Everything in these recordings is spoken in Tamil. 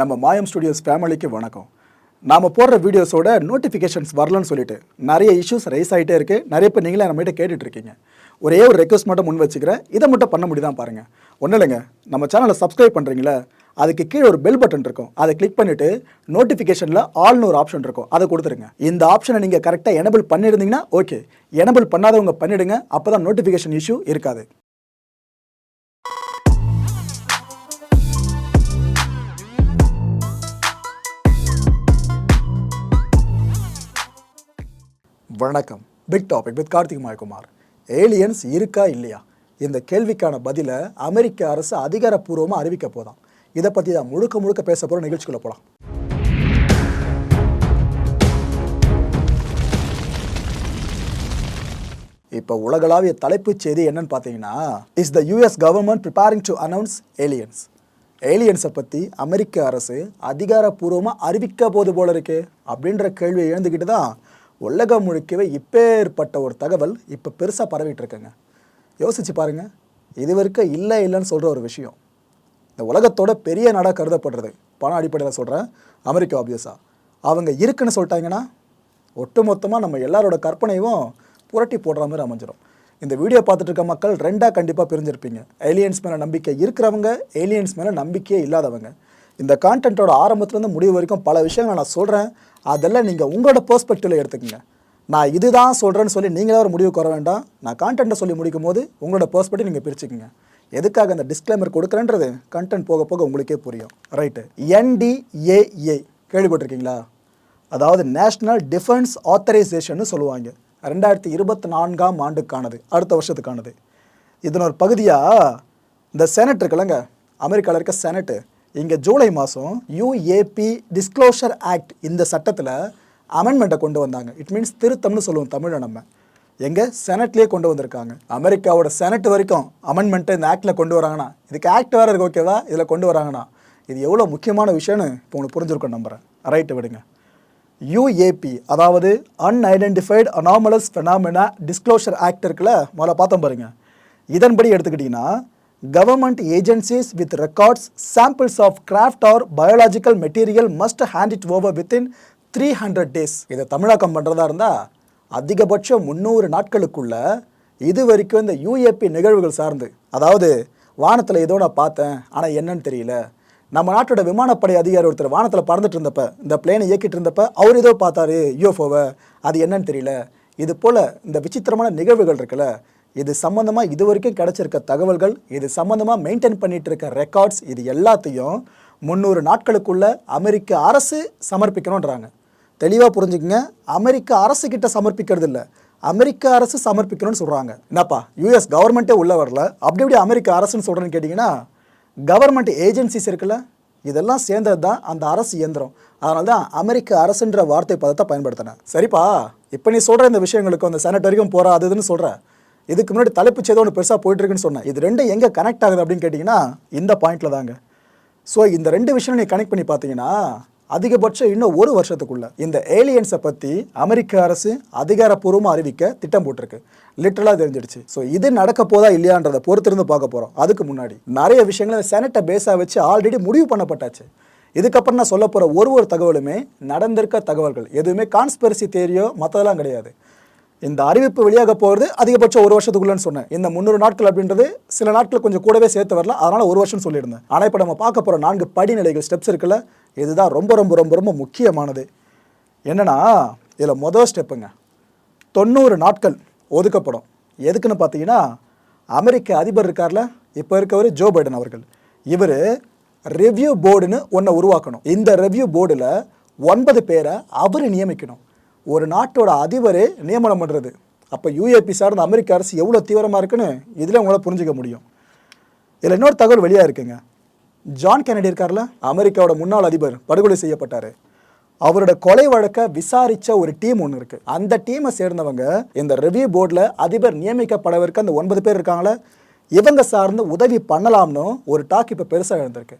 நம்ம மாயம் ஸ்டுடியோஸ் ஃபேமிலிக்கு வணக்கம். நாம் போடுற வீடியோஸோட நோட்டிஃபிகேஷன்ஸ் வரலன்னு சொல்லிட்டு நிறைய இஷ்யூஸ் ரைஸ் ஆகிட்டே இருக்குது நிறைய பேர் நீங்களே நம்மகிட்ட கேட்டுட்ருக்கீங்க. ஒரே ஒரு ரெக்வஸ்ட் மட்டும் முன் வச்சுக்கிறேன். இதை மட்டும் பண்ண முடியுதான் பாருங்கள் ஒன்றும் இல்லைங்க. நம்ம சேனலை சப்ஸ்கிரைப் பண்ணுறீங்களா அதுக்கு கீழே ஒரு பெல் பட்டன் இருக்கும். அதை கிளிக் பண்ணிவிட்டு நோட்டிஃபிகேஷனில் ஆல்னு ஒரு ஆப்ஷன் இருக்கும். அதை கொடுத்துருங்க. இந்த ஆப்ஷனை நீங்கள் கரெக்டாக எனபிள் பண்ணியிருந்தீங்கன்னா ஓகே எனபிள் பண்ணாதவங்க பண்ணிவிடுங்க அப்போ தான் நோட்டிஃபிகேஷன் இஷ்யூ இருக்காது. வணக்கம். Big topic with Karthik Mayakumar. Aliens இருக்கா இல்லையா? இந்த கேள்விக்கான பதிலை அமெரிக்க அரசு அதிகாரப்பூர்வமாக அறிவிக்க போதாம் இதை பற்றி தான் முழுக்க முழுக்க பேச போகிற நிகழ்ச்சிக்குள்ளே போகலாம் இப்போ உலகளாவிய தலைப்புச் செய்தி என்னன்னு பார்த்தீங்கன்னா is the US government preparing to announce aliens ஏலியன்ஸை பற்றி அமெரிக்க அரசு அதிகாரப்பூர்வமாக அறிவிக்க போது போல இருக்கு அப்படின்ற கேள்வியை எழுந்துக்கிட்டு தான் உலகம் முழுக்கவே இப்பேற்பட்ட ஒரு தகவல் இப்போ பெருசாக பரவிட்டு இருக்குங்க. யோசிச்சு பாருங்க. இது வரைக்கும் இல்லை இல்லைன்னு சொல்கிற ஒரு விஷயம். இந்த உலகத்தோட பெரிய நாடாக கருதப்படுறது. பண அடிப்படையில் சொல்கிறேன் அமெரிக்கா ஆப்வியஸாக அவங்க இருக்குன்னு சொல்லிட்டாங்கன்னா ஒட்டுமொத்தமாக நம்ம எல்லாரோட கற்பனையும் புரட்டி போடுற மாதிரி அமைஞ்சிரும். இந்த வீடியோ பார்த்துட்டு இருக்க மக்கள் ரெண்டாக கண்டிப்பாக பிரிஞ்சிருப்பீங்க. ஏலியன்ஸ் மேலே நம்பிக்கை இருக்கிறவங்க ஏலியன்ஸ் மேலே நம்பிக்கையே இல்லாதவங்க. இந்த கான்டென்ட்டோட ஆரம்பத்துலேருந்து முடிவு வரைக்கும் பல விஷயங்களை நான் சொல்கிறேன் அதெல்லாம் நீங்கள் உங்களோட பெர்ஸ்பெக்டிவில் எடுத்துக்கோங்க. நான் இதுதான் சொல்கிறேன்னு சொல்லி நீங்களே ஒரு முடிவுக்கு வர வேண்டாம். நான் கான்டென்ட்டை சொல்லி முடிக்கும் போது உங்களோட பெர்ஸ்பெக்டிவ் நீங்கள் பிரிச்சுக்கோங்க. எதுக்காக அந்த டிஸ்க்ளைமர் கொடுக்குறேன்றது? கண்டென்ட் போக போக உங்களுக்கே புரியும். ரைட்டு என்டிஏஏ கேள்விப்பட்டிருக்கீங்களா? அதாவது நேஷ்னல் டிஃபென்ஸ் ஆத்தரைசேஷன் சொல்லுவாங்க. ரெண்டாயிரத்தி இருபத்தி நான்காம் ஆண்டுக்கானது. அடுத்த வருஷத்துக்கானது. இதனோட பகுதியாக இந்த செனட் இருக்குல்லங்க. அமெரிக்காவில் இருக்க செனட்டு இங்கே ஜூலை மாதம் யூஏபி டிஸ்க்ளோஷர் ஆக்ட் இந்த சட்டத்தில் அமெண்ட்மெண்ட்டை கொண்டு வந்தாங்க. இட் மீன்ஸ் திருத்தம்னு சொல்லுவோம் தமிழை நம்ம. எங்கே? செனட்லேயே கொண்டு வந்திருக்காங்க. அமெரிக்காவோட செனட் வரைக்கும் அமெண்ட்மெண்ட்டை இந்த ஆக்டில் கொண்டு வராங்கன்னா இதுக்கு ஆக்ட் வேறு இருக்குது ஓகேவா இதில் கொண்டு வராங்கன்னா இது எவ்வளோ முக்கியமான விஷயம்னு இப்போ உங்களுக்கு புரிஞ்சிருக்கோம் நம்புகிறேன் ரைட்டு விடுங்க. யூஏபி அதாவது unidentified anomalous phenomena disclosure act இருக்குல்ல முதல்ல பார்த்தோம் பாருங்கள் இதன்படி எடுத்துக்கிட்டிங்கன்னா government agencies with records samples of craft or biological material must hand it over within three hundred days இதை தமிழாக்கம் பண்ணுறதா இருந்தால் அதிகபட்சம் முந்நூறு நாட்களுக்குள்ள இது வரைக்கும் இந்த யூஏபி நிகழ்வுகள் சார்ந்து அதாவது வானத்தில் ஏதோ நான் பார்த்தேன் ஆனால் என்னன்னு தெரியல. நம்ம நாட்டோட விமானப்படை அதிகாரி ஒருத்தர் வானத்தில் பறந்துட்டு இருந்தப்ப இந்த பிளேனை இயக்கிட்டு இருந்தப்ப அவர் ஏதோ பார்த்தாரு யூஎஃப்ஓவை அது என்னன்னு தெரியல. இது போல் இந்த விசித்திரமான நிகழ்வுகள் இருக்குல்ல இது சம்மந்தமாக இது வரைக்கும் கிடச்சிருக்க தகவல்கள் இது சம்மந்தமாக மெயின்டைன் பண்ணிகிட்டு இருக்க ரெக்கார்ட்ஸ் இது எல்லாத்தையும் முந்நூறு நாட்களுக்குள்ள அமெரிக்க அரசு சமர்ப்பிக்கணுன்றாங்க தெளிவாக புரிஞ்சுக்கங்க அமெரிக்க அரசு கிட்ட சமர்ப்பிக்கிறது இல்லை அமெரிக்க அரசு சமர்ப்பிக்கணும்னு சொல்கிறாங்க என்னப்பா யூஎஸ் கவர்மெண்ட்டே உள்ள வரல அப்படி எப்படி அமெரிக்க அரசுன்னு சொல்கிறேன்னு கேட்டிங்கன்னா கவர்மெண்ட் ஏஜென்சிஸ் இருக்குல்ல இதெல்லாம் சேர்ந்தது தான் அந்த அரசு இயந்திரம். அதனால தான் அமெரிக்க அரசுன்ற வார்த்தை பதத்தை பயன்படுத்தினேன். சரிப்பா இப்போ நீ சொல்கிற இந்த விஷயங்களுக்கு அந்த செனட் வரைக்கும் போகிற அது சொல்கிற இதுக்கு முன்னாடி தலைப்பு செய்த ஒன்று பெருசாக போயிட்டுருக்குன்னு சொன்னேன். இது ரெண்டும் எங்கே கனெக்ட் ஆகுது அப்படின்னு கேட்டிங்கன்னா இந்த பாயிண்ட்டில் தாங்க. ஸோ இந்த ரெண்டு விஷயம் நீங்கள் கனெக்ட் பண்ணி பார்த்தீங்கன்னா அதிகபட்சம் இன்னும் ஒரு வருஷத்துக்குள்ள இந்த ஏலியன்ஸை பற்றி அமெரிக்க அரசு அதிகாரப்பூர்வமாக அறிவிக்க திட்டம் போட்டிருக்கு. லிட்டரலாக தெரிஞ்சிடுச்சு. ஸோ இது நடக்க போதா இல்லையான்றதை பொறுத்திருந்து பார்க்க போகிறோம் அதுக்கு முன்னாடி நிறைய விஷயங்களை செனட்டை பேஸாக வச்சு ஆல்ரெடி முடிவு பண்ணப்பட்டாச்சு. இதுக்கப்புறம் நான் சொல்ல போகிற ஒரு ஒரு தகவலுமே நடந்திருக்க தகவல்கள். எதுவுமே கான்ஸ்பெரசி தேரியோ மற்றதெல்லாம் கிடையாது. இந்த அறிவிப்பு வெளியாக போகிறது அதிகபட்சம் ஒரு வருஷத்துக்குள்ளேன்னு சொன்னேன். இந்த முந்நூறு நாட்கள் அப்படின்றது சில நாட்கள் கொஞ்சம் கூடவே சேர்த்து வரல. அதனால் ஒரு வருஷம் சொல்லியிருந்தேன். ஆனால் இப்போ நம்ம பார்க்க போகிற நான்கு படிநிலைகள் ஸ்டெப்ஸ் இருக்குல்ல இதுதான் ரொம்ப ரொம்ப ரொம்ப ரொம்ப முக்கியமானது. என்னென்னா இதில் மொதல் ஸ்டெப்புங்க தொண்ணூறு நாட்கள் ஒதுக்கப்படும். எதுக்குன்னு பார்த்தீங்கன்னா அமெரிக்க அதிபர் இருக்கார்ல இப்போ இருக்கவர் ஜோ பைடன் அவர்கள். இவர் ரிவ்யூ போர்டுன்னு ஒன்றை உருவாக்கணும். இந்த ரிவ்யூ போர்டில் ஒன்பது பேரை அவர் நியமிக்கணும். ஒரு நாட்டோட அதிபரே நியமனம் பண்ணுறது அப்போ யூஏபி சார்ந்த அமெரிக்க அரசு எவ்வளோ தீவிரமாக இருக்குன்னு இதில் உங்களால் புரிஞ்சுக்க முடியும். இதில் இன்னொரு தகவல் வெளியாக இருக்குங்க. ஜான் கெனடி இருக்கார்ல அமெரிக்காவோட முன்னாள் அதிபர் படுகொலை செய்யப்பட்டார். அவரோட கொலை வழக்கை விசாரித்த ஒரு டீம் ஒன்று இருக்குது அந்த டீமை சேர்ந்தவங்க இந்த ரிவ்யூ போர்டில் அதிபர் நியமிக்கப்படவிருக்க அந்த ஒன்பது பேர் இருக்காங்களே இவங்க சார்ந்து உதவி பண்ணலாம்னு ஒரு டாக் இப்போ பெருசாக எழுந்திருக்கு.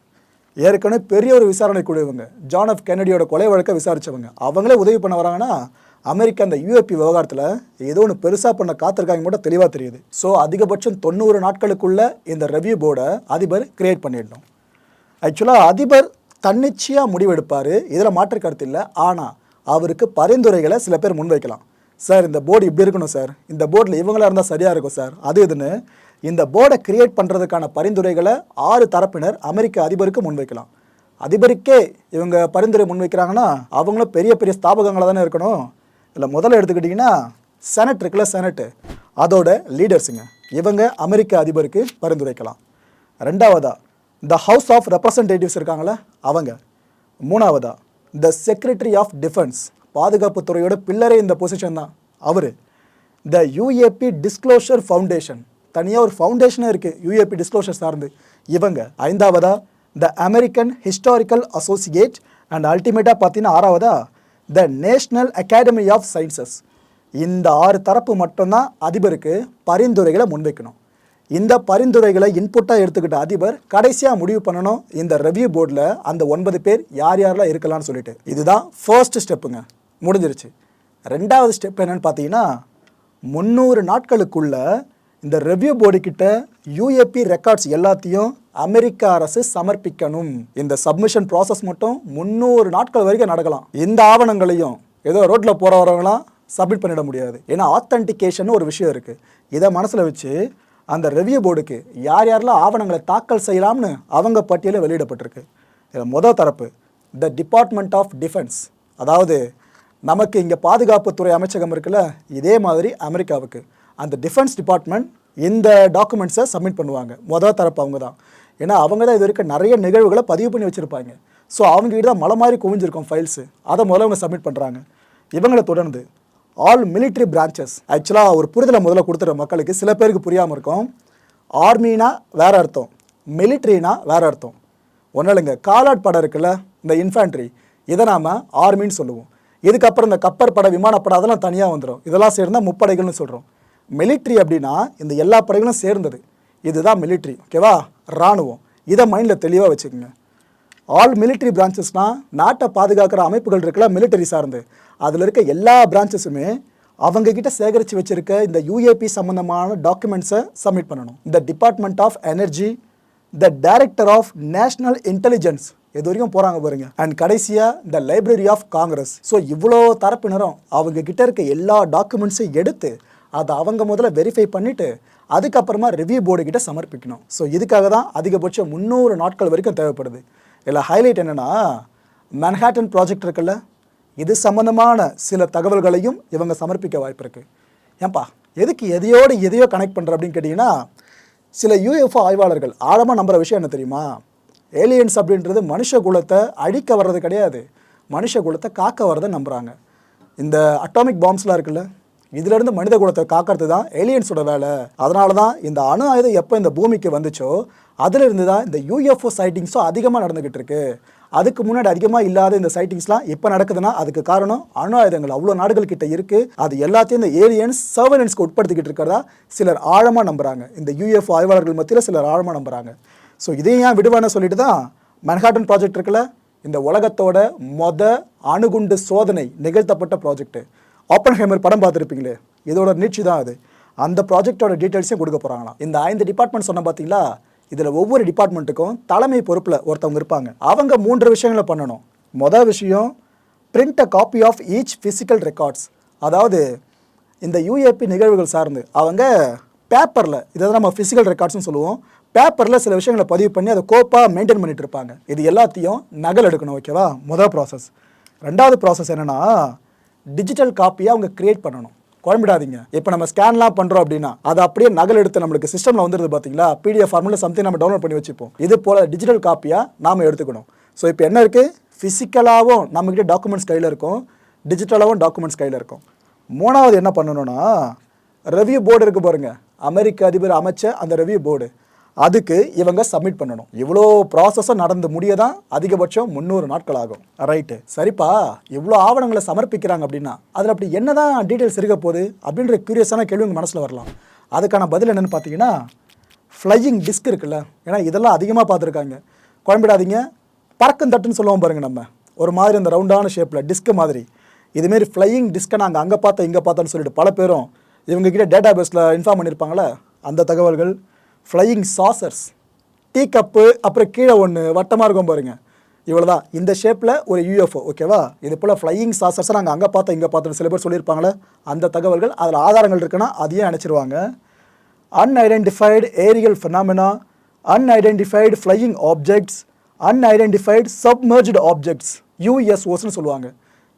ஏற்கனவே பெரிய ஒரு விசாரணை குழு இவங்க ஜான் எஃப் கென்னடியோட கொலை வழக்கை விசாரிச்சவங்க. அவங்களே உதவி பண்ண வராங்கன்னா அமெரிக்கா அந்த யூஏபி விவகாரத்தில் ஏதோ ஒன்று பெருசாக பண்ண காத்திருக்காங்க மட்டும் தெளிவாக தெரியுது. ஸோ அதிகபட்சம் தொண்ணூறு நாட்களுக்குள்ள இந்த ரெவ்யூ போர்டை அதிபர் கிரியேட் பண்ணிடணும். ஆக்சுவலாக அதிபர் தன்னிச்சையாக முடிவெடுப்பார். இதில் மாற்று கருத்து இல்லை. ஆனால் அவருக்கு பரிந்துரைகளை சில பேர் முன்வைக்கலாம். சார் இந்த போர்டு இப்படி இருக்கணும் சார் இந்த போர்டில் இவங்களாக இருந்தால் சரியாக இருக்கும் சார் அது இதுன்னு இந்த போர்டை கிரியேட் பண்ணுறதுக்கான பரிந்துரைகளை ஆறு தரப்பினர் அமெரிக்க அதிபருக்கு முன்வைக்கலாம். அதிபருக்கே இவங்க பரிந்துரை முன்வைக்கிறாங்கன்னா அவங்களும் பெரிய பெரிய ஸ்தாபகங்களாக தானே இருக்கணும். இல்லை முதல்ல எடுத்துக்கிட்டிங்கன்னா செனட் இருக்குல்ல செனட்டு அதோட லீடர்ஸுங்க இவங்க அமெரிக்க அதிபருக்கு பரிந்துரைக்கலாம். ரெண்டாவதா த ஹவுஸ் ஆஃப் ரெப்ரசன்டேட்டிவ்ஸ் இருக்காங்களே அவங்க. மூணாவதா த செக்ரட்டரி ஆஃப் டிஃபென்ஸ் பாதுகாப்புத்துறையோட பில்லரே இந்த பொசிஷன் தான். அவர். த யூஏபி டிஸ்க்ளோஷர் ஃபவுண்டேஷன் தனியாக ஒரு ஃபவுண்டேஷனே இருக்குது யூஏபி டிஸ்க்ளோஷர் சார்ந்து. இவங்க ஐந்தாவதா the American historical associate and அல்டிமேட்டாக பார்த்தீங்கன்னா ஆறாவதா the national academy of sciences இந்த ஆறு தரப்பு மட்டும்தான் அதிபருக்கு பரிந்துரைகளை முன்வைக்கணும். இந்த பரிந்துரைகளை இன்புட்டாக எடுத்துக்கிட்ட அதிபர் கடைசியாக முடிவு பண்ணணும் இந்த ரெவ்யூ போர்டில் அந்த ஒன்பது பேர் யார் யாரெல்லாம் இருக்கலாம்னு சொல்லிட்டு. இதுதான் ஃபர்ஸ்ட் ஸ்டெப்புங்க முடிஞ்சிருச்சு. ரெண்டாவது ஸ்டெப் என்னன்னு பார்த்தீங்கன்னா முந்நூறு நாட்களுக்குள்ள இந்த ரெவ்யூ போர்டு கிட்ட யூஏபி ரெக்கார்ட்ஸ் எல்லாத்தையும் அமெரிக்க அரசு சமர்ப்பிக்கணும். இந்த சப்மிஷன் ப்ராசஸ் மட்டும் முந்நூறு நாட்கள் வரைக்கும் நடக்கலாம். இந்த ஆவணங்களையும் ஏதோ ரோட்டில் போகிற வரவங்களாம் சப்மிட் பண்ணிட முடியாது. ஏன்னா ஆத்தன்டிகேஷன் ஒரு விஷயம் இருக்குது இதை மனசில் வச்சு அந்த ரெவ்யூ போர்டுக்கு யார் யாரெல்லாம் ஆவணங்களை தாக்கல் செய்யலாம்னு அவங்க பட்டியலில் வெளியிடப்பட்டிருக்கு. இதில் முதல் தரப்பு த டிபார்ட்மெண்ட் ஆஃப் டிஃபென்ஸ் அதாவது நமக்கு இங்கே பாதுகாப்புத்துறை அமைச்சகம் இருக்குல்ல இதே மாதிரி அமெரிக்காவுக்கு. அந்த டிஃபென்ஸ் டிபார்ட்மெண்ட் இந்த டாக்குமெண்ட்ஸை சப்மிட் பண்ணுவாங்க. முதல் தரப்பு அவங்க தான். ஏன்னா அவங்க தான் இது வரைக்கும் நிறைய நிகழ்வுகளை பதிவு பண்ணி வச்சுருப்பாங்க. ஸோ அவங்ககிட்ட தான் மலை மாதிரி குவிஞ்சிருக்கும் ஃபைல்ஸு அதை முதல்ல அவங்க சப்மிட் பண்ணுறாங்க இவங்களை தொடர்ந்து ஆல் மிலிட்ரி பிரான்ச்சஸ் ஆக்சுவலாக ஒரு புரிதலை முதல்ல கொடுத்துற மக்களுக்கு சில பேருக்கு புரியாமல் இருக்கும். ஆர்மினா வேற அர்த்தம். மிலிட்ரினா வேற அர்த்தம். ஒன்றும் இல்லைங்க காலாட் படம் இருக்குல்ல இந்த இன்ஃபேண்ட்ரி இதை நாம் ஆர்மின்னு சொல்லுவோம். இதுக்கப்புறம் இந்த கப்பர் படை விமானப்படை அதெல்லாம் தனியாக வந்துடும் இதெல்லாம் சேர்ந்தால் முப்படைகள்னு சொல்கிறோம் மிலிட்ரி அப்படின்னா இந்த எல்லா படைகளும் சேர்ந்தது. இதுதான் மிலிட்ரி ஓகேவா இராணுவம். இதை மைண்டில் தெளிவாக வச்சுக்கோங்க. ஆல் மிலிட்ரி பிரான்ச்சஸ்னால் நாட்டை பாதுகாக்கிற அமைப்புகள் இருக்குல்ல மிலிட்டரி சார்ந்து. அதில் இருக்க எல்லா பிரான்ச்சஸுமே அவங்கக்கிட்ட சேகரித்து வச்சுருக்க இந்த யூஏபி சம்மந்தமான டாக்குமெண்ட்ஸை சப்மிட் பண்ணணும். இந்த department of energy the director of national intelligence இது வரைக்கும் போகிறாங்க பாருங்க. அண்ட் கடைசியாக the library of Congress so இவ்வளோ தரப்பினரும் அவங்க கிட்ட இருக்க எல்லா டாக்குமெண்ட்ஸையும் எடுத்து அதை அவங்க முதல்ல வெரிஃபை பண்ணிவிட்டு அதுக்கப்புறமா ரிவ்யூ போர்டு கிட்ட சமர்ப்பிக்கணும். ஸோ இதுக்காக தான் அதிகபட்சம் முந்நூறு நாட்கள் வரைக்கும் தேவைப்படுது. இதில் ஹைலைட் என்னென்னா மன்ஹாட்டன் ப்ராஜெக்ட் இருக்குல்ல இது சம்மந்தமான சில தகவல்களையும் இவங்க சமர்ப்பிக்க வாய்ப்பு இருக்குது ஏன்பா எதுக்கு எதையோடு எதையோ கனெக்ட் பண்ணுற அப்படின்னு கேட்டிங்கன்னா சில யூஎஃப்ஓ ஆய்வாளர்கள் ஆழமாக நம்புற விஷயம் என்ன தெரியுமா? ஏலியன்ஸ் அப்படின்றது மனுஷ குலத்தை அழிக்க வர்றது கிடையாது. மனுஷ குலத்தை காக்க வர்றதை நம்புகிறாங்க இந்த அட்டாமிக் பாம்ஸ்லாம் இருக்குல்ல இதிலிருந்து மனித குலத்தை காக்கிறது தான் ஏலியன்ஸோட வேலை. அதனால தான் இந்த அணு ஆயுதம் எப்போ இந்த பூமிக்கு வந்துச்சோ அதிலிருந்து தான் இந்த யூஎஃப்ஓ சைட்டிங்ஸும் அதிகமாக நடந்துக்கிட்டு இருக்கு. அதுக்கு முன்னாடி அதிகமாக இல்லாத இந்த சைட்டிங்ஸ்லாம் இப்போ நடக்குதுன்னா அதுக்கு காரணம் அணு ஆயுதங்கள். அவ்வளோ நாடுகள் கிட்ட இருக்குது அது எல்லாத்தையும் இந்த ஏலியன்ஸ் சர்வலன்ஸ்க்கு உட்படுத்திக்கிட்டு இருக்கிறதா சிலர் ஆழமாக நம்புகிறாங்க இந்த யூஎஃப்ஓ ஆய்வாளர்கள் மத்தியில் சிலர் ஆழமாக நம்புகிறாங்க ஸோ இதையும் ஏன் விடுவான சொல்லிட்டு தான் மன்ஹாட்டன் ப்ராஜெக்ட் இருக்குல்ல? இந்த உலகத்தோட மொத அணுகுண்டு சோதனை நிகழ்த்தப்பட்ட ப்ராஜெக்ட்டு ஓப்பன் ஹேமர் படம் பார்த்துருப்பீங்களே? இதோட நீட்சி தான் அது. அந்த ப்ராஜெக்டோட டீட்டெயில்ஸையும் கொடுக்க போகிறாங்களாம் இந்த ஐந்து டிபார்ட்மெண்ட் சொன்ன பார்த்தீங்களா இதில் ஒவ்வொரு டிபார்ட்மெண்ட்டுக்கும் தலைமை பொறுப்பில் ஒருத்தவங்க இருப்பாங்க. அவங்க மூன்று விஷயங்களை பண்ணணும். மொதல் விஷயம் print a copy of each physical records அதாவது இந்த யூஏபி நிகழ்வுகள் சார்ந்து. அவங்க பேப்பரில் இதை தான் நம்ம ஃபிசிக்கல் ரெக்கார்ட்ஸ்னு சொல்லுவோம். பேப்பரில் சில விஷயங்களை பதிவு பண்ணி அதை கோப்பாக மெயின்டைன் பண்ணிட்டு இருப்பாங்க. இது எல்லாத்தையும் நகல் எடுக்கணும் ஓகேவா முதல் ப்ராசஸ் ரெண்டாவது ப்ராசஸ் என்னென்னா டிஜிட்டல் காப்பியை அவங்க கிரியேட் பண்ணணும். குழம்பிடாதீங்க. இப்போ நம்ம ஸ்கேன்லாம் பண்ணுறோம் அப்படின்னா அது அப்படியே நகல் எடுத்து நம்மளுக்கு சிஸ்டமில் வந்துருது பார்த்தீங்களா பிடிஎஃப் ஃபார்மில் சம்திங் நம்ம டவுன்லோட் பண்ணி வச்சுப்போம். இது போல் டிஜிட்டல் காப்பியாக நாம் எடுத்துக்கணும். ஸோ இப்போ என்ன இருக்குது ஃபிசிக்கலாகவும் நம்மக்கிட்ட டாக்குமெண்ட்ஸ் கையில் இருக்கும். டிஜிட்டலாகவும் டாக்குமெண்ட்ஸ் கையில் இருக்கும். மூணாவது என்ன பண்ணணும்னா ரெவ்யூ போர்டு இருக்கு பாருங்கள் அமெரிக்க அதிபர் அமைச்ச அந்த ரெவ்யூ போர்டு அதுக்கு இவங்க சப்மிட் பண்ணணும். இவ்வளோ ப்ராசஸும் நடந்து முடிய தான் அதிகபட்சம் முந்நூறு நாட்கள் ஆகும். ரைட்டு சரிப்பா. இவ்வளோ ஆவணங்களை சமர்ப்பிக்கிறாங்க அப்படின்னா அதில் அப்படி என்னதான் டீட்டெயில்ஸ் இருக்க போகுது அப்படின்ற க்யூரியஸான கேள்வி உங்கள் மனசில் வரலாம். அதுக்கான பதில் என்னென்னு பார்த்தீங்கன்னா ஃப்ளையிங் டிஸ்க் இருக்குல்ல. ஏன்னா இதெல்லாம் அதிகமாக பார்த்துருக்காங்க குழம்பிடாதீங்க. பறக்கும் தட்டுன்னு சொல்லுவோம் பாருங்கள் நம்ம. ஒரு மாதிரி அந்த ரவுண்டான ஷேப்பில் டிஸ்க் மாதிரி. இதுமாரி ஃப்ளையிங் டிஸ்க்கை நாங்கள் அங்கே பார்த்தோம் இங்கே பார்த்தோன்னு சொல்லிட்டு பல பேரும் இவங்ககிட்ட டேட்டா பேஸில் இன்ஃபார்ம் பண்ணியிருப்பாங்களே அந்த தகவல்கள். ஃப்ளையிங் சாசர்ஸ் டீ கப்பு அப்புறம் கீழே ஒன்று வட்டமாக இருக்கும் பாருங்க. இவ்வளவுதான். இந்த ஷேப்பில் ஒரு யூஎஃப்ஓ ஓகேவா இது போல் ஃப்ளையிங் சாசர்ஸை நாங்கள் அங்கே பார்த்தோம் இங்கே பார்த்தோம். சில பேர் சொல்லியிருப்பாங்களே அந்த தகவல்கள் அதில் ஆதாரங்கள் இருக்குன்னா அதையும் அனுப்பிச்சிருவாங்க unidentified aerial phenomena unidentified flying objects unidentified submerged objects யூஎஸ்ஓஸ்னு சொல்லுவாங்க.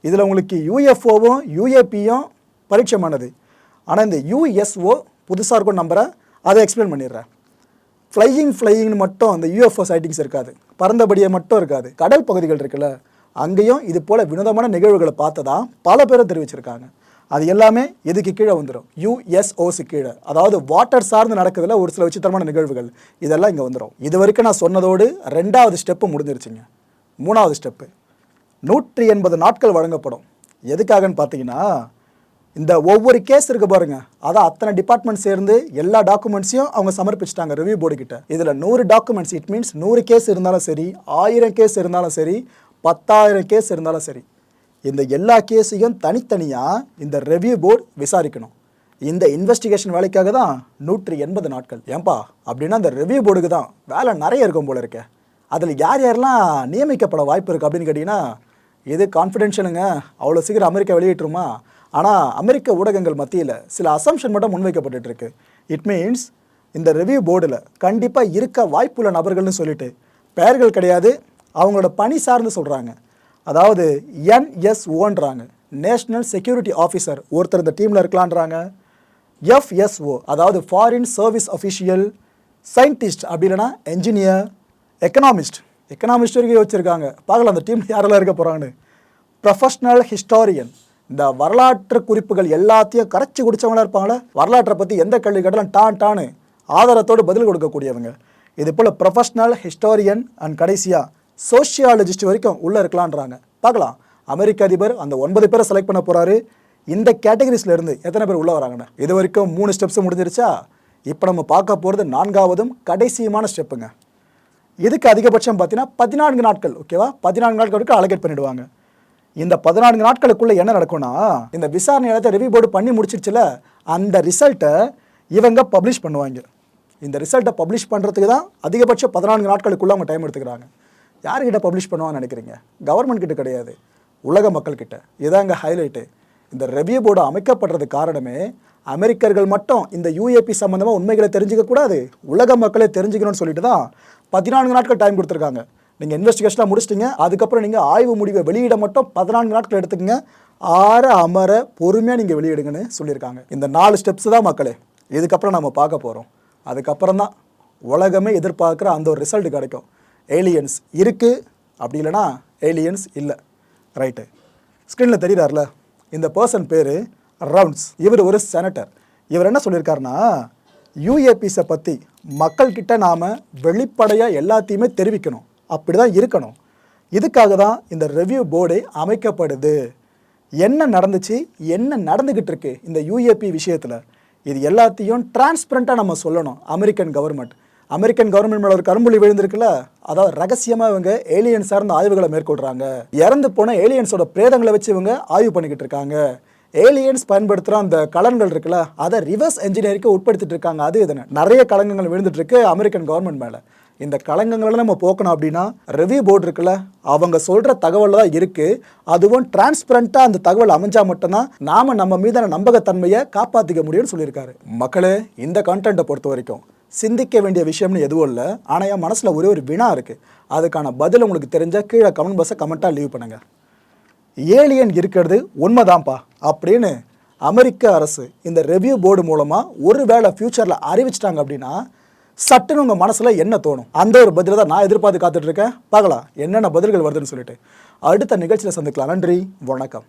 இதில் உங்களுக்கு யூஎஃப்ஓவும் யூஏபியும் பரிட்சயமானது ஆனால் இந்த யூஎஸ்ஓ புதுசாக இருக்கும் நம்பரை அதை எக்ஸ்பிளைன் பண்ணிடுறேன். ஃப்ளையிங் ஃப்ளையிங்னு மட்டும் அந்த யூஎஃப்ஓ சைட்டிங்ஸ் இருக்காது. பறந்தபடியே மட்டும் இருக்காது. கடல் பகுதிகள் இருக்குல்ல அங்கேயும் இது போல் வினோதமான நிகழ்வுகளை பார்த்ததா பல பேரும் தெரிவிச்சிருக்காங்க. அது எல்லாமே எதுக்கு கீழே வந்துடும் யூஎஸ்ஓசி கீழே. அதாவது வாட்டர் சார்ந்து நடக்குதுல ஒரு சில விசித்திரமான நிகழ்வுகள். இதெல்லாம் இங்கே வந்துடும் இது வரைக்கும் நான் சொன்னதோடு ரெண்டாவது ஸ்டெப்பு முடிஞ்சிருச்சுங்க. மூணாவது ஸ்டெப்பு நூற்றி எண்பது நாட்கள் வழங்கப்படும். எதுக்காகன்னு பார்த்தீங்கன்னா இந்த ஒவ்வொரு கேஸ் இருக்கு பாருங்க. அதான் அத்தனை டிபார்ட்மெண்ட் சேர்ந்து எல்லா டாக்குமெண்ட்ஸையும் அவங்க சமர்ப்பிச்சிட்டாங்க ரிவ்யூ போர்டு கிட்ட. இதில் நூறு டாக்குமெண்ட்ஸ் இட் மீன்ஸ் நூறு கேஸ் இருந்தாலும் சரி ஆயிரம் கேஸ் இருந்தாலும் சரி பத்தாயிரம் கேஸ் இருந்தாலும் சரி. இந்த எல்லா கேஸையும் தனித்தனியாக இந்த ரெவ்யூ போர்டு விசாரிக்கணும். இந்த இன்வெஸ்டிகேஷன் வேலைக்காக தான் நூற்றி எண்பது நாட்கள். ஏன்பா? அப்படின்னா அந்த ரெவ்யூ போர்டுக்கு தான். வேலை நிறைய இருக்கும் போல இருக்கே. அதில் யார் யாரெல்லாம் நியமிக்கப்பட வாய்ப்பு இருக்குது அப்படின்னு கேட்டிங்கன்னா இது கான்ஃபிடென்ஷியலுங்க அவ்வளோ சீக்கிரம் அமெரிக்கா வெளியிட்டுருமா? ஆனால் அமெரிக்க ஊடகங்கள் மத்தியில் சில அசம்ஷன் மட்டும் முன்வைக்கப்பட்டு இருக்கு இட் மீன்ஸ் இந்த ரிவ்யூ போர்டில் கண்டிப்பாக இருக்க வாய்ப்புள்ள நபர்கள்னு சொல்லிட்டு பெயர்கள் கிடையாது அவங்களோட பணி சார்ந்து சொல்கிறாங்க அதாவது என்எஸ்ஓன்றாங்க நேஷ்னல் செக்யூரிட்டி ஆஃபீஸர் ஒருத்தர் இந்த டீமில் இருக்கலான்றாங்க. எஃப்எஸ்ஓ அதாவது ஃபாரின் சர்வீஸ் அஃபிஷியல் சயின்டிஸ்ட் அப்படி இல்லைன்னா என்ஜினியர் எக்கனாமிஸ்ட் எக்கனாமிஸ்ட் வரைக்கும் வச்சுருக்காங்க பார்க்கலாம் அந்த டீம் யாரெல்லாம் இருக்க போகிறாங்கன்னு ப்ரொஃபஷ்னல் ஹிஸ்டாரியன் இந்த வரலாற்று குறிப்புகள் எல்லாத்தையும் கரைச்சி குடித்தவங்களாக இருப்பாங்களே? வரலாற்றை பற்றி எந்த கேள்வி கேட்டாலும் டான் டானு ஆதாரத்தோடு பதில் கொடுக்கக்கூடியவங்க. இது போல் ப்ரொஃபஷ்னல் ஹிஸ்டாரியன் அண்ட் கடைசியாக சோஷியாலஜிஸ்ட் வரைக்கும் உள்ளே இருக்கலான்றாங்க பார்க்கலாம். அமெரிக்க அதிபர் அந்த ஒன்பது பேரை செலக்ட் பண்ண போகிறாரு இந்த கேட்டகரிஸ்ல இருந்து எத்தனை பேர் உள்ளே வராங்கண்ணே இது வரைக்கும் மூணு ஸ்டெப்ஸ் முடிஞ்சிருச்சா? இப்போ நம்ம பார்க்க போகிறது நான்காவதும் கடைசியுமான ஸ்டெப்புங்க இதுக்கு அதிகபட்சம் பார்த்தீங்கன்னா பதினான்கு நாட்கள் ஓகேவா பதினான்கு நாட்கள் வரைக்கும் அலகேட் பண்ணிடுவாங்க. இந்த பதினான்கு நாட்களுக்குள்ள என்ன நடக்கும்னா இந்த விசாரணை இடத்த ரிவ்யூ போர்டு பண்ணி முடிச்சிருச்சுல அந்த ரிசல்ட்டை இவங்க பப்ளிஷ் பண்ணுவாங்க. இந்த ரிசல்ட்டை பப்ளிஷ் பண்ணுறதுக்கு தான் அதிகபட்சம் பதினான்கு நாட்களுக்குள்ள அவங்க டைம் எடுத்துக்கிறாங்க. யார்கிட்ட பப்ளிஷ் பண்ணுவான்னு நினைக்கிறீங்க? கவர்மெண்ட் கிட்ட கிடையாது. உலக மக்கள்கிட்ட. இதாங்க ஹைலைட்டு இந்த ரெவ்யூ போர்டு அமைக்கப்படுறது காரணமே அமெரிக்கர்கள் மட்டும் இந்த யூஏபி சம்மந்தமாக உண்மைகளை தெரிஞ்சிக்கக்கூடாது. உலக மக்களே தெரிஞ்சுக்கணும்னு சொல்லிட்டு தான் பதினான்கு நாட்கள் டைம் கொடுத்துருக்காங்க. நீங்கள் இன்வெஸ்டிகேஷனாக முடிச்சிட்டிங்க. அதுக்கப்புறம் நீங்கள் ஆய்வு முடிவை வெளியிட மட்டும் பதினான்கு நாட்கள் எடுத்துக்கங்க. ஆற அமர பொறுமையாக நீங்கள் வெளியிடுங்கன்னு சொல்லியிருக்காங்க. இந்த நாலு ஸ்டெப்ஸ் தான் மக்களே. இதுக்கப்புறம் நம்ம பார்க்க போகிறோம் அதுக்கப்புறம் தான் உலகமே எதிர்பார்க்குற அந்த ஒரு ரிசல்ட் கிடைக்கும். ஏலியன்ஸ் இருக்குது அப்படி இல்லைன்னா ஏலியன்ஸ் இல்லை. ரைட்டு ஸ்க்ரீனில் தெரியிறார்ல. இந்த பர்சன் பேர் ரவுண்ட்ஸ் இவர் ஒரு செனட்டர் இவர் என்ன சொல்லியிருக்காருன்னா யூஏபிஸை பற்றி மக்கள்கிட்ட நாம் வெளிப்படையாக எல்லாத்தையுமே தெரிவிக்கணும். அப்படி தான் இருக்கணும். இதுக்காக தான் இந்த ரெவ்யூ போர்டு அமைக்கப்படுது. என்ன நடந்துச்சு? என்ன நடந்துக்கிட்டு இருக்கு? இந்த யூஏபி விஷயத்தில். இது எல்லாத்தையும் டிரான்ஸ்பரண்ட்டாக நம்ம சொல்லணும். அமெரிக்கன் கவர்மெண்ட் அமெரிக்கன் கவர்மெண்ட் மேலே ஒரு கரும்புலி விழுந்திருக்குல்ல? அதாவது ரகசியமாக இவங்க ஏலியன் சார்ந்த ஆய்வுகளை மேற்கொள்கிறாங்க இறந்து போன ஏலியன்ஸோட பிரேதங்களை வச்சு இவங்க ஆய்வு பண்ணிக்கிட்டு இருக்காங்க. ஏலியன்ஸ் பயன்படுத்துகிற அந்த கலன்கள் இருக்குல்ல அதை ரிவர்ஸ் என்ஜினியரிங்க்கு உட்படுத்திட்டு இருக்காங்க. அது இதனை நிறைய கலங்கங்கள் விழுந்துட்டு இருக்கு அமெரிக்கன் கவர்மெண்ட் மேலே. இந்த களங்கங்களை நம்ம போக்கணும் அப்படின்னா ரிவ்யூ போர்டு இருக்குல்ல அவங்க சொல்கிற தகவல் தான் இருக்குது அதுவும் டிரான்ஸ்பரண்ட்டாக அந்த தகவல் அமைஞ்சால் மட்டும்தான் நாம் நம்ம மீதான நம்பகத்தன்மையை காப்பாற்றிக்க முடியும்னு சொல்லியிருக்காரு. மக்களே இந்த கண்டென்ட்டை பொறுத்த வரைக்கும் சிந்திக்க வேண்டிய விஷயம்னு எதுவும் இல்லை. ஆனால் என் மனசில் ஒரே ஒரு வினா இருக்குது அதுக்கான பதில் உங்களுக்கு தெரிஞ்ச கீழே கமெண்ட் பாக்ஸை கமெண்ட்டாக லீவ் பண்ணுங்கள் ஏலியன் இருக்கிறது உண்மைதான்ப்பா அப்படின்னு அமெரிக்க அரசு இந்த ரெவ்யூ போர்டு மூலமாக ஒரு வேளை ஃப்யூச்சரில் அறிவிச்சிட்டாங்க அப்படின்னா சட்டுன்னு உங்கள் மனசில் என்ன தோணும்? அந்த ஒரு பதிலை தான் நான் எதிர்பார்த்து காத்துட்ருக்கேன் பார்க்கலாம் என்னென்ன பதில்கள் வருதுன்னு சொல்லிட்டு. அடுத்த நிகழ்ச்சியில் சந்திக்கலாம். நன்றி. வணக்கம்.